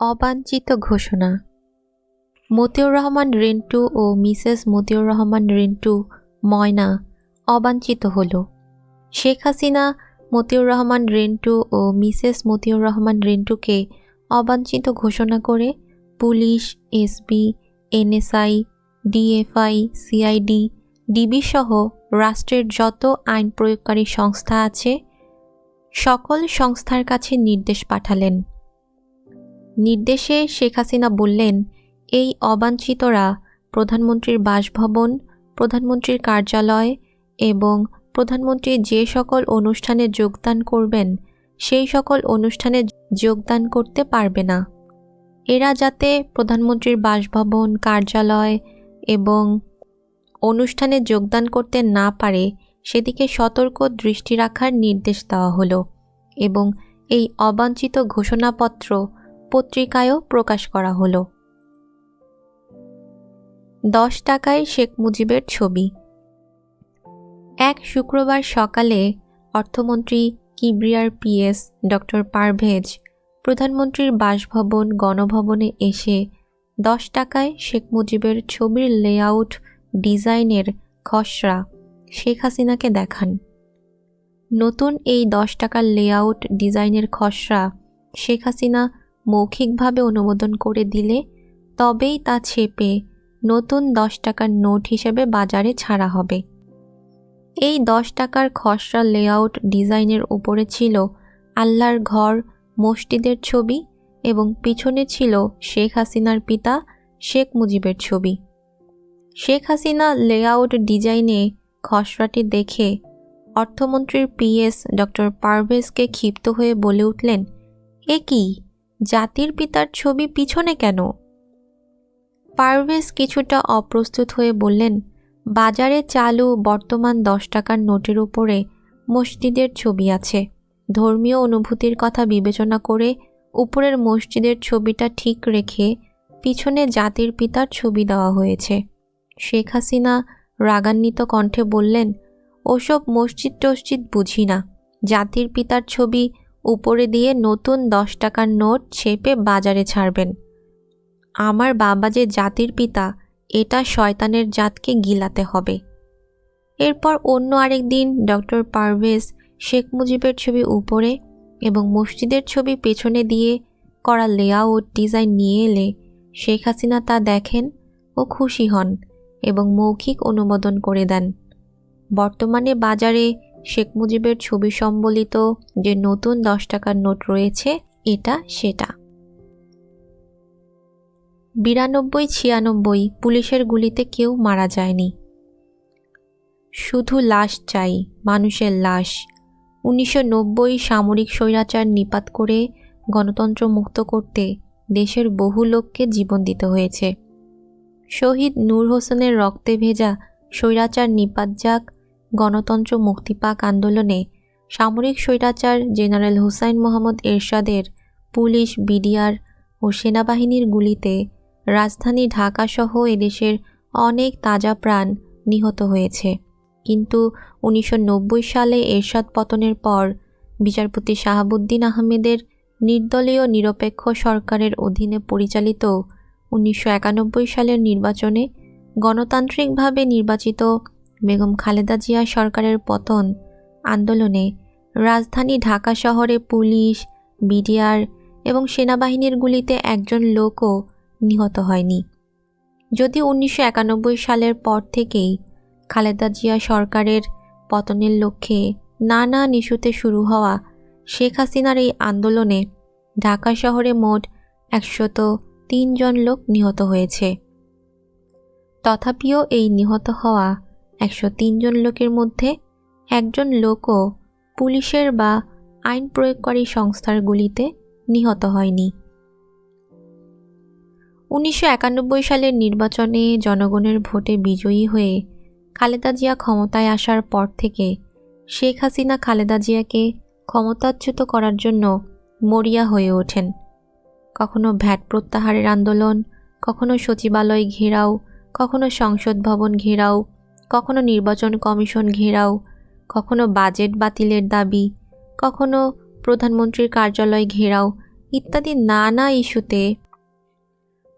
অবাঞ্ছিত ঘোষণা। মতিউর রহমান রিন্টু ও মিসেস মতিউর রহমান রিন্টু ময়না অবাঞ্ছিত হল। শেখ হাসিনা, মতিউর রহমান রিন্টু ও মিসেস মতিউর রহমান রিন্টুকে অবাঞ্ছিত ঘোষণা করে police, SB, NSI, DFI, CID DB সহ রাষ্ট্রের যত আইন প্রয়োগকারী সংস্থা আছে, সকল সংস্থার কাছে নির্দেশ পাঠালেন। নির্দেশে শেখ হাসিনা বললেন, এই অবাঞ্ছিতরা প্রধানমন্ত্রীর বাসভবন, প্রধানমন্ত্রীর কার্যালয় এবং প্রধানমন্ত্রী যে সকল অনুষ্ঠানে যোগদান করবেন, সেই সকল অনুষ্ঠানে যোগদান করতে পারবে না। এরা যাতে প্রধানমন্ত্রীর বাসভবন, কার্যালয় এবং অনুষ্ঠানে যোগদান করতে না পারে, সেদিকে সতর্ক দৃষ্টি রাখার নির্দেশ দেওয়া হলো এবং এই অবাঞ্ছিত ঘোষণাপত্র পত্রিকায়ও প্রকাশ করা হলো। দশ টাকায় শেখ মুজিবের ছবি। এক শুক্রবার সকালে অর্থমন্ত্রী কিবরিয়ার পিএস ডক্টর পারভেজ প্রধানমন্ত্রীর বাসভবন, গণভবনে এসে দশ টাকায় শেখ মুজিবের ছবির লেআউট ডিজাইনের খসড়া শেখ হাসিনাকে দেখান। নতুন এই দশ টাকার লেআউট ডিজাইনের খসড়া শেখ হাসিনা মৌখিকভাবে অনুমোদন করে দিলে তবেই তা ছেপে নতুন দশ টাকার নোট হিসেবে বাজারে ছাড়া হবে। এই দশ টাকার খসড়া লেআউট ডিজাইনের উপরে ছিল আল্লাহর ঘর, মসজিদের ছবি এবং পিছনে ছিল শেখ হাসিনার পিতা শেখ মুজিবের ছবি। শেখ হাসিনা লেআউট ডিজাইনে খসড়াটি দেখে অর্থমন্ত্রীর পিএস ডক্টর পারভেজকে ক্ষিপ্ত হয়ে বলে উঠলেন, এ কি? জাতির পিতার ছবি পিছনে কেন? পারভেজ কিছুটা অপ্রস্তুত হয়ে বললেন, বাজারে চালু বর্তমান দশ টাকার নোটের উপরে মসজিদের ছবি আছে। ধর্মীয় অনুভূতির কথা বিবেচনা করে উপরের মসজিদের ছবিটা ঠিক রেখে পিছনে জাতির পিতার ছবি দেওয়া হয়েছে। শেখ হাসিনা রাগান্বিত কণ্ঠে বললেন, ওসব মসজিদ টসজিদ বুঝি না। জাতির পিতার ছবি উপরে দিয়ে নতুন দশ টাকার নোট ছেপে বাজারে ছাড়বেন। আমার বাবা যে জাতির পিতা, এটা শয়তানের জাতকে গিলাতে হবে। এরপর অন্য আরেক দিন ডক্টর পারভেজ শেখ মুজিবের ছবি উপরে এবং মসজিদের ছবি পেছনে দিয়ে করা লেআউট ডিজাইন নিয়ে এলে শেখ হাসিনা তা দেখেন ও খুশি হন এবং মৌখিক অনুমোদন করে দেন। বর্তমানে বাজারে শেখ মুজিবের ছবি সম্বলিত যে নতুন দশ টাকার নোট রয়েছে, এটা সেটা। বিরানব্বই, ছিয়ানব্বই, পুলিশের গুলিতে কেউ মারা যায়নি। শুধু লাশ চাই, মানুষের লাশ। উনিশশো নব্বই সামরিক স্বৈরাচার নিপাত করে গণতন্ত্র মুক্ত করতে দেশের বহু লোককে জীবন দিতে হয়েছে। শহীদ নূর হোসেনের রক্তে ভেজা স্বৈরাচার নিপাত যাক গণতন্ত্র মুক্তিপাক আন্দোলনে সামরিক স্বৈরাচার জেনারেল হুসাইন মোহাম্মদ এরশাদের, পুলিশ, বিডিআর ও সেনাবাহিনীর গুলিতে রাজধানী ঢাকাসহ এদেশের অনেক তাজা প্রাণ নিহত হয়েছে। কিন্তু উনিশশো নব্বই সালে এরশাদ পতনের পর বিচারপতি শাহাবুদ্দিন আহমেদের নির্দলীয় নিরপেক্ষ সরকারের অধীনে পরিচালিত উনিশশো একানব্বই সালের নির্বাচনে গণতান্ত্রিকভাবে নির্বাচিত বেগম খালেদা জিয়া সরকারের পতন আন্দোলনে রাজধানী ঢাকা শহরে পুলিশ, বিডিআর এবং সেনাবাহিনীর গুলিতে একজন লোকও নিহত হয়নি। যদি উনিশশো একানব্বই সালের পর থেকেই খালেদা জিয়া সরকারের পতনের লক্ষ্যে নানা নিশুতে শুরু হওয়া শেখ হাসিনার এই আন্দোলনে ঢাকা শহরে মোট একশত তিনজন লোক নিহত হয়েছে। তথাপিও এই নিহত হওয়া একশো তিনজন লোকের মধ্যে একজন লোকও পুলিশের বা আইন প্রয়োগকারী সংস্থার গুলিতে নিহত হয়নি। উনিশশো একানব্বই সালের নির্বাচনে জনগণের ভোটে বিজয়ী হয়ে খালেদা জিয়া ক্ষমতায় আসার পর থেকে শেখ হাসিনা খালেদা জিয়াকে ক্ষমতাচ্যুত করার জন্য মরিয়া হয়ে ওঠেন। কখনো ভ্যাট প্রত্যাহারের আন্দোলন, কখনো সচিবালয় ঘেরাও, কখনো সংসদ ভবন ঘেরাও কখনো নির্বাচন কমিশন ঘেরাও, কখনো বাজেট বাতিলের দাবি, কখনো প্রধানমন্ত্রীর কার্যালয় ঘেরাও ইত্যাদি নানা ইস্যুতে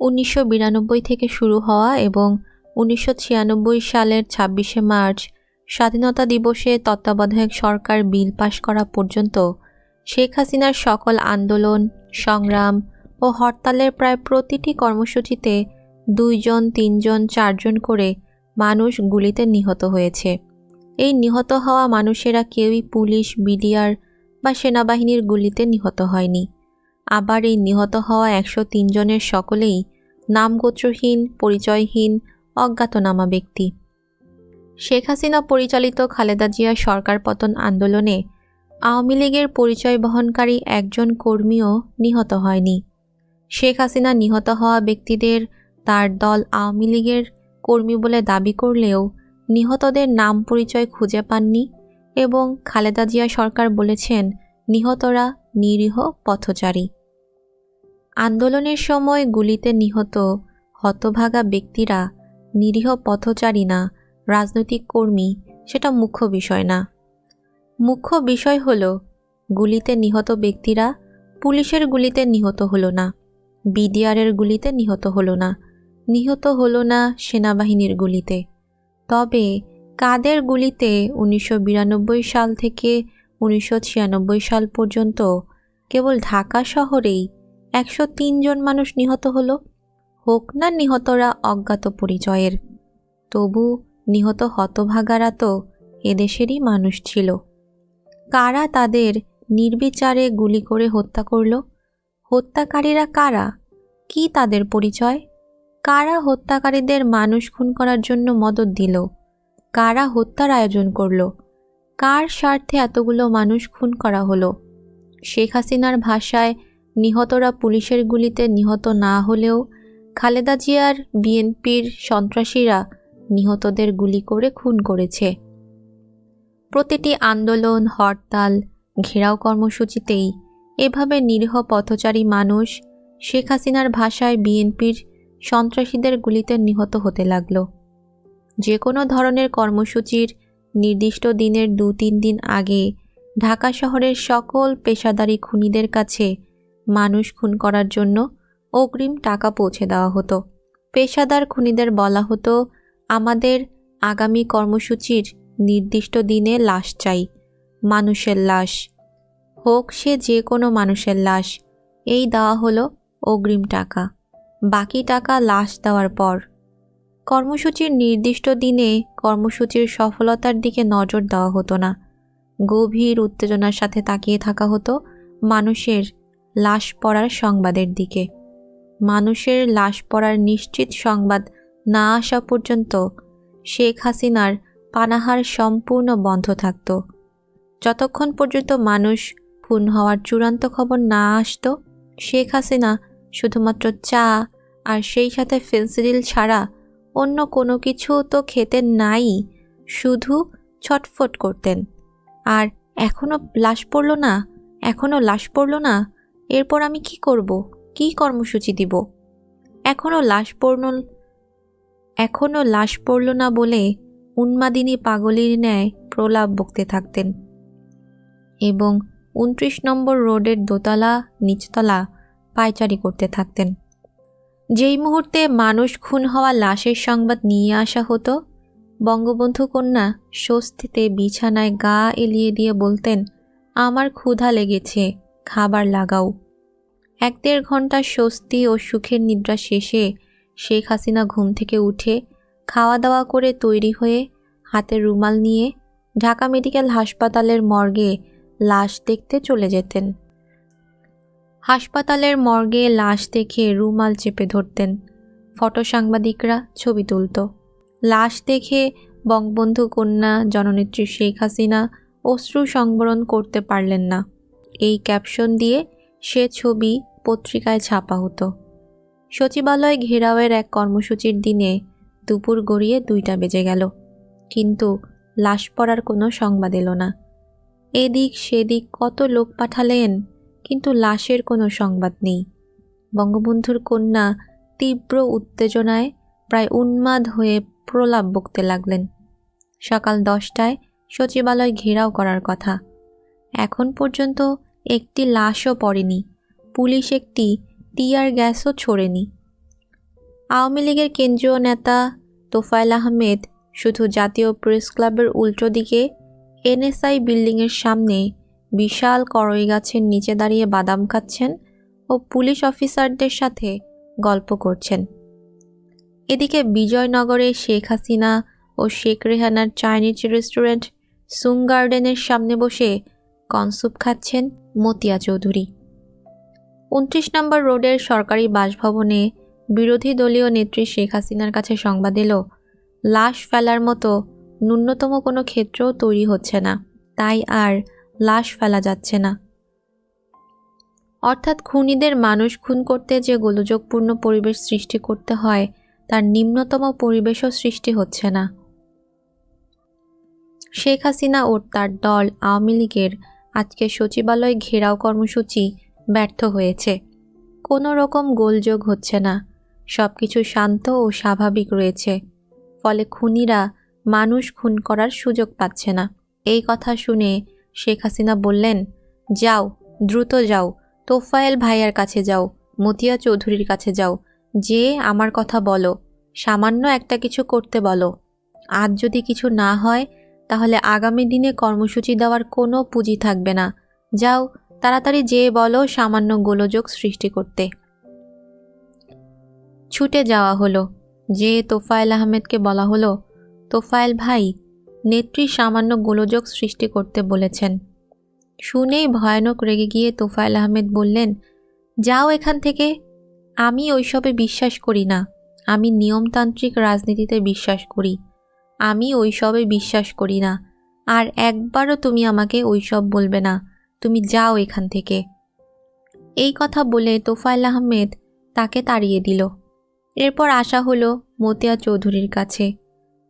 উনিশশো বিরানব্বই থেকে শুরু হওয়া এবং উনিশশো ছিয়ানব্বই সালের ছাব্বিশে মার্চ স্বাধীনতা দিবসে তত্ত্বাবধায়ক সরকার বিল পাশ করা পর্যন্ত শেখ হাসিনার সকল আন্দোলন, সংগ্রাম ও হরতালের প্রায় প্রতিটি কর্মসূচিতে দুইজন, তিনজন, চারজন করে মানুষ গুলিতে নিহত হয়েছে। এই নিহত হওয়া মানুষেরা কেউই পুলিশ, বিডিআর বা সেনাবাহিনীর গুলিতে নিহত হয়নি। আবার এই নিহত হওয়া একশো জনের সকলেই নামগোত্রহীন, পরিচয়হীন, অজ্ঞাতনামা ব্যক্তি। শেখ হাসিনা পরিচালিত খালেদা জিয়ার সরকার পতন আন্দোলনে আওয়ামী লীগের পরিচয় বহনকারী একজন কর্মীও নিহত হয়নি। শেখ হাসিনা নিহত হওয়া ব্যক্তিদের তার দল আওয়ামী লীগের কর্মী বলে দাবি করলেও নিহতদের নাম পরিচয় খুঁজে পাননি এবং খালেদা জিয়া সরকার বলেছেন, নিহতরা নিরীহ পথচারী। আন্দোলনের সময় গুলিতে নিহত হতভাগা ব্যক্তিরা নিরীহ পথচারী না, রাজনৈতিক কর্মী, সেটা মুখ্য বিষয় না। মুখ্য বিষয় হল, গুলিতে নিহত ব্যক্তিরা পুলিশের গুলিতে নিহত হলো না, বিডিআরের গুলিতে নিহত হলো না নিহত হলো না সেনাবাহিনীর গুলিতে। তবে কাদের গুলিতে উনিশশো বিরানব্বই সাল থেকে উনিশশো ছিয়ানব্বই সাল পর্যন্ত কেবল ঢাকা শহরেই একশো তিন জন মানুষ নিহত হলো? হোক না নিহতরা অজ্ঞাত পরিচয়ের, তবু নিহত হতভাগারা তো এদেশেরই মানুষ ছিল। কারা তাদের নির্বিচারে গুলি করে হত্যা করল? হত্যাকারীরা কারা? কি তাদের পরিচয়? কারা হত্যাকারীদের মানুষ খুন করার জন্য মদত দিল? কারা হত্যার আয়োজন করল? কার স্বার্থে এতগুলো মানুষ খুন করা হলো? শেখ হাসিনার ভাষায় নিহতরা পুলিশের গুলিতে নিহত না হলেও খালেদা জিয়ার বিএনপির সন্ত্রাসীরা নিহতদের গুলি করে খুন করেছে। প্রতিটি আন্দোলন, হরতাল, ঘেরাও কর্মসূচিতেই এভাবে নিরীহ পথচারী মানুষ শেখ হাসিনার ভাষায় বিএনপির সন্ত্রাসীদের গুলিতে নিহত হতে লাগল। যে কোনো ধরনের কর্মসূচির নির্দিষ্ট দিনের দু তিন দিন আগে ঢাকা শহরের সকল পেশাদারি খুনিদের কাছে মানুষ খুন করার জন্য অগ্রিম টাকা পৌঁছে দেওয়া হতো। পেশাদার খুনিদের বলা হতো, আমাদের আগামী কর্মসূচির নির্দিষ্ট দিনে লাশ চাই, মানুষের লাশ, হোক সে যে কোনো মানুষের লাশ। এই দেওয়া হলো অগ্রিম টাকা। বাকি টাকা লাশ দেওয়ার পর। কর্মসূচির নির্দিষ্ট দিনে কর্মসূচির সফলতার দিকে নজর দেওয়া হতো না। গভীর উত্তেজনার সাথে তাকিয়ে থাকা হতো মানুষের লাশ পড়ার সংবাদের দিকে। মানুষের লাশ পড়ার নিশ্চিত সংবাদ না আসা পর্যন্ত শেখ হাসিনার পানাহার সম্পূর্ণ বন্ধ থাকত। যতক্ষণ পর্যন্ত মানুষ খুন হওয়ার চূড়ান্ত খবর না আসত, শেখ হাসিনা শুধুমাত্র চা আর সেই সাথে ফেন্সিডিল ছাড়া অন্য কোনো কিছু তো খেতেন নাই, শুধু ছটফট করতেন। আর এখনও লাশ পড়ল না? এখনও লাশ পড়ল না? এরপর আমি কি করব? কি কর্মসূচি দিব? এখনও লাশ পড়ল এখনও লাশ পড়ল না বলে উন্মাদিনী পাগলির ন্যায় প্রলাপ বকতে থাকতেন। এবং উনত্রিশ নম্বর রোডের দোতলা, নিচতলা পায়চারি করতে থাকতেন। যেই মুহূর্তে মানুষ খুন হওয়া লাশের সংবাদ নিয়ে আসা হতো, বঙ্গবন্ধু কন্যা স্বস্তিতে বিছানায় গা এলিয়ে দিয়ে বলতেন, আমার ক্ষুধা লেগেছে, খাবার লাগাও। এক দেড় ঘণ্টার স্বস্তি ও সুখের নিদ্রা শেষে শেখ হাসিনা ঘুম থেকে উঠে খাওয়া দাওয়া করে তৈরি হয়ে হাতে রুমাল নিয়ে ঢাকা মেডিকেল হাসপাতালের মর্গে লাশ দেখতে চলে যেতেন। হাসপাতালের মর্গে লাশ দেখে রুমাল চেপে ধরতেন। ফটো সাংবাদিকরা ছবি তুলত। লাশ দেখে বঙ্গবন্ধু কন্যা, জননেত্রী শেখ হাসিনা অশ্রু সংবরণ করতে পারলেন না। এই ক্যাপশন দিয়ে সে ছবি পত্রিকায় ছাপা হতো। সচিবালয় ঘেরাওয়ের এক কর্মসূচির দিনে দুপুর গড়িয়ে দুইটা বেজে গেল। কিন্তু লাশ পড়ার কোনো সংবাদ এলো না। এদিক সেদিক কত লোক পাঠালেন কিন্তু লাশের কোনো সংবাদ নেই। বঙ্গবন্ধুর কন্যা তীব্র উত্তেজনায় প্রায় উন্মাদ হয়ে প্রলাপ বকতে লাগলেন। সকাল দশটায় সচিবালয় ঘেরাও করার কথা। এখন পর্যন্ত একটি লাশও পড়েনি, পুলিশ একটি টিয়ার গ্যাসও ছোড়েনি। আওয়ামী লীগের কেন্দ্রীয় নেতা তোফায়েল আহমেদ শুধু জাতীয় প্রেস ক্লাবের উল্টো দিকে এনএসআই বিল্ডিংয়ের সামনে বিশাল করই গাছের নিচে দাঁড়িয়ে বাদাম খাচ্ছেন ও পুলিশ অফিসারদের সাথে গল্প করছেন। এদিকে বিজয়নগরে শেখ হাসিনা ও শেখ রেহানার চাইনিজ রেস্টুরেন্ট সুং গার্ডেনের সামনে বসে কনসুপ খাচ্ছেন মতিয়া চৌধুরী। উনত্রিশ নম্বর রোডের সরকারি বাসভবনে বিরোধী দলীয় নেত্রী শেখ হাসিনার কাছে সংবাদ এলো, লাশ ফেলার মতো ন্যূনতম কোনো ক্ষেত্রও তৈরি হচ্ছে না। তাই আর লাশ ফেলা যাচ্ছে না। অর্থাৎ খুনিদের মানুষ খুন করতে যে গোলযোগপূর্ণ পরিবেশ সৃষ্টি করতে হয়, তার নিম্নতম পরিবেশও সৃষ্টি হচ্ছে না। শেখ হাসিনা ও তার দল আওয়ামী লীগের আজকে সচিবালয় ঘেরাও কর্মসূচি ব্যর্থ হয়েছে। কোনো রকম গোলযোগ হচ্ছে না। সব কিছু শান্ত ও স্বাভাবিক রয়েছে। ফলে খুনিরা মানুষ খুন করার সুযোগ পাচ্ছে না। এই কথা শুনে শেখ হাসিনা বললেন, যাও, দ্রুত যাও। তোফায়েল ভাইয়ার কাছে যাও, মতিয়া চৌধুরীর কাছে যাও। যে আমার কথা বলো, সামান্য একটা কিছু করতে বলো। আজ যদি কিছু না হয়, তাহলে আগামী দিনে কর্মসূচি দেওয়ার কোনো পুঁজি থাকবে না। যাও, তাড়াতাড়ি যে বলো সামান্য গোলযোগ সৃষ্টি করতে। ছুটে যাওয়া হলো। যে তোফায়েল আহমেদকে বলা হলো, তোফায়েল ভাই নেত্রী সামান্য গোলযোগ সৃষ্টি করতে বলেছেন। শুনেই ভয়ানক রেগে গিয়ে তোফায়েল আহমেদ বললেন, যাও এখান থেকে। আমি ওইসবে বিশ্বাস করি না। আমি নিয়মতান্ত্রিক রাজনীতিতে বিশ্বাস করি। আমি ওইসবে বিশ্বাস করি না। আর একবারও তুমি আমাকে ওইসব বলবে না। তুমি যাও এখান থেকে। এই কথা বলে তোফায়েল আহমেদ তাকে তাড়িয়ে দিল। এরপর আসা হলো মতিয়া চৌধুরীর কাছে।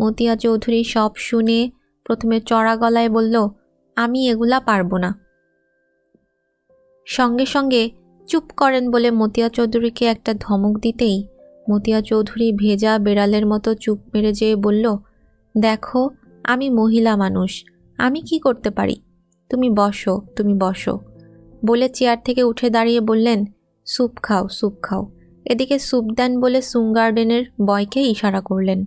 মতিয়া চৌধুরী সব শুনে প্রথমে চড়া গলায় বলল, আমি এগুলা পারব না। সঙ্গে সঙ্গে চুপ করেন বলে মতিয়া চৌধুরীকে একটা ধমক দিতেই মতিয়া চৌধুরী ভেজা বেড়ালের মতো চুপ মেরে যেয়ে বলল, দেখো, আমি মহিলা মানুষ, আমি কি করতে পারি? তুমি বসো তুমি বসো। বলে চেয়ার থেকে উঠে দাঁড়িয়ে বললেন স্যুপ খাও স্যুপ খাও। এদিকে স্যুপ দেন বলে সুং গার্ডেনের বয়কে ইশারা করলেন।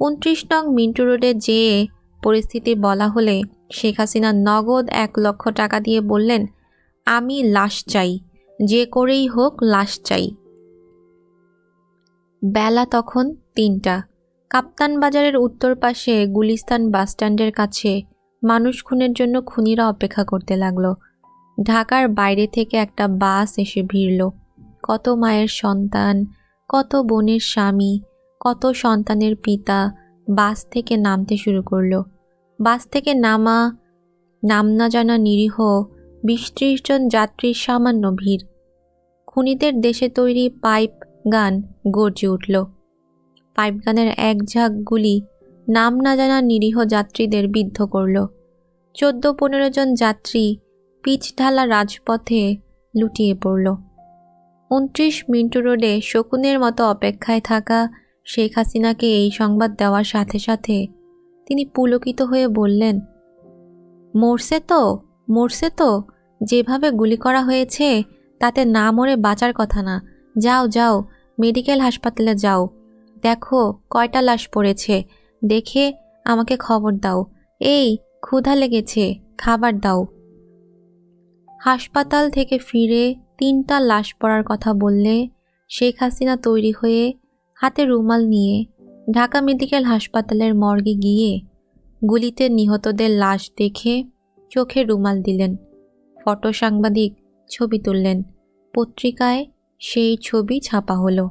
উনত্রিশ নং মিন্টু রোডে যেয়ে পরিস্থিতি বলা হলে শেখ হাসিনা নগদ এক লক্ষ টাকা দিয়ে বললেন, আমি লাশ চাই, যে করেই হোক লাশ চাই। বেলা তখন তিনটা। কাপ্তান বাজারের উত্তর পাশে গুলিস্তান বাসস্ট্যান্ডের কাছে মানুষ খুনের জন্য খুনিরা অপেক্ষা করতে লাগল। ঢাকার বাইরে থেকে একটা বাস এসে ভিড়ল। কত মায়ের সন্তান, কত বোনের স্বামী কত সন্তানের পিতা বাস থেকে নামতে শুরু করল। বাস থেকে নামা, নাম না জানা নিরীহ বিশ ত্রিশ জন যাত্রীর সামান্য ভিড়। খুনিদের দেশে তৈরি পাইপ গান গর্জে উঠল। পাইপ গানের এক ঝাঁক গুলি নাম না জানা নিরীহ যাত্রীদের বিদ্ধ করল। চোদ্দ পনেরো জন যাত্রী পিচ ঢালা রাজপথে লুটিয়ে পড়ল। উনত্রিশ মিন্টু রোডে শকুনের মতো অপেক্ষায় থাকা শেখ হাসিনাকে এই সংবাদ দেওয়ার সাথে সাথে তিনি পুলকিত হয়ে বললেন, মরছে তো মরছে তো। যেভাবে গুলি করা হয়েছে, তাতে না মরে বাঁচার কথা না। যাও যাও, মেডিকেল হাসপাতালে যাও। দেখো, কয়টা লাশ পড়েছে। দেখে আমাকে খবর দাও। এই, ক্ষুধা লেগেছে, খাবার দাও। হাসপাতাল থেকে ফিরে তিনটা লাশ পড়ার কথা বললে শেখ হাসিনা তৈরি হয়ে হাতে রুমাল নিয়ে ঢাকা মেডিকেল হাসপাতালের মর্গে গিয়ে গুলিতে নিহতদের লাশ দেখে চোখে রুমাল দিলেন। ফটো সাংবাদিক ছবি তুললেন। পত্রিকায় সেই ছবি ছাপা হলো।